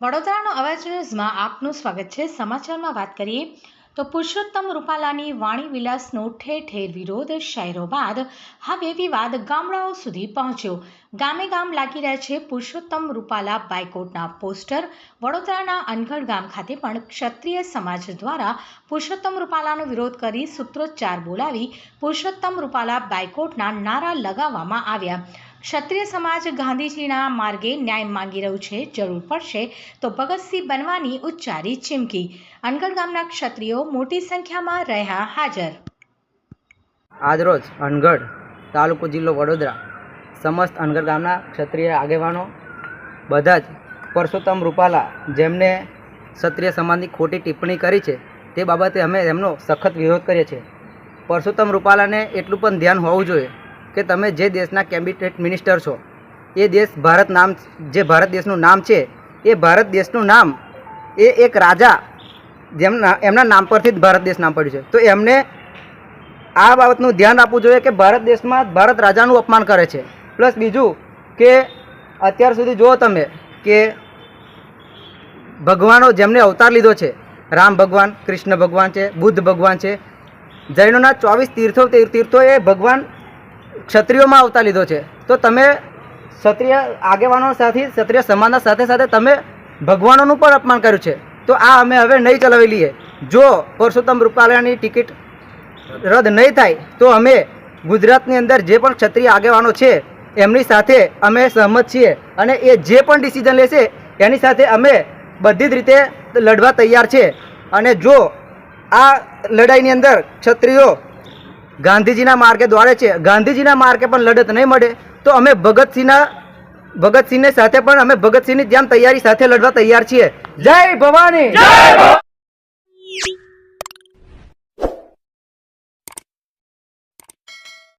વડોદરાનો અવાજ ન્યૂઝમાં આપનું સ્વાગત છે. સમાચારમાં વાત કરીએ તો પુરુષોત્તમ રૂપાલાની વાણી વિલાસનો ઠેર ઠેર વિરોધ શાયરો બાદ હવે વિવાદ ગામડાઓ સુધી પહોંચ્યો. ગામે ગામ લાગી રહ્યા છે પુરુષોત્તમ રૂપાલા બાયકોટના પોસ્ટર. વડોદરાના અનગઢ ગામ ખાતે પણ ક્ષત્રિય સમાજ દ્વારા પુરુષોત્તમ રૂપાલાનો વિરોધ કરી સૂત્રોચ્ચાર બોલાવી પુરુષોત્તમ રૂપાલા બાયકોટના નારા લગાવવામાં આવ્યા. ક્ષત્રિય સમાજ ગાંધીજીના માર્ગે ન્યાય માંગી રહ્યું છે, જરૂર પડશે તો ભગતસિંહ બનવાની ઉચ્ચારી ચીમકી. અનગઢ ગામના ક્ષત્રિયો મોટી સંખ્યામાં રહ્યા હાજર. આજરોજ અનગઢ તાલુકો જિલ્લો વડોદરા સમસ્ત અનગઢ ગામના ક્ષત્રિય આગેવાનો બધા જ પરસોત્તમ રૂપાલા જેમને ક્ષત્રિય સમાજની ખોટી ટિપ્પણી કરી છે, તે બાબતે અમે એમનો સખત વિરોધ કરીએ છીએ. પરસોત્તમ રૂપાલાને એટલું પણ ધ્યાન હોવું જોઈએ કે તમે જે દેશના કેબિનેટ મિનિસ્ટર છો, એ દેશ ભારત નામ, જે ભારત દેશનું નામ છે, એ ભારત દેશનું નામ, એ એક રાજા જેમના, એમના નામ પરથી જ ભારત દેશ નામ પડ્યું છે. તો એમને આ બાબતનું ધ્યાન આપવું જોઈએ કે ભારત દેશમાં ભારત રાજાનું અપમાન કરે છે. પ્લસ બીજું કે અત્યાર સુધી જુઓ તમે કે ભગવાનો જેમને અવતાર લીધો છે, રામ ભગવાન, કૃષ્ણ ભગવાન છે, બુદ્ધ ભગવાન છે, જૈનોના ચોવીસ તીર્થો તીર્થો એ ભગવાન ક્ષત્રિયોમાં આવતા લીધો છે. તો તમે ક્ષત્રિય આગેવાનો સાથે, ક્ષત્રિય સમાજના સાથે સાથે તમે ભગવાનોનું પણ અપમાન કર્યું છે. તો આ અમે હવે નહીં ચલાવી લઈએ. જો પરસોત્તમ રૂપાલાની ટિકિટ રદ નહીં થાય, તો અમે ગુજરાતની અંદર જે પણ ક્ષત્રિય આગેવાનો છે, એમની સાથે અમે સહમત છીએ અને એ જે પણ ડિસિઝન લેશે, એની સાથે અમે બધી જ રીતે લડવા તૈયાર છે. અને જો આ લડાઈની અંદર ક્ષત્રિયો ગાંધીજીના માર્ગે દોડે છે. ગાંધીજીના માર્ગે પણ લડત નહીં મળે તો અમે ભગતસિંહના, ભગતસિંહની સાથે પણ, અમે ભગતસિંહની જેમ તૈયારી સાથે લડવા તૈયાર છીએ. જય ભવાની!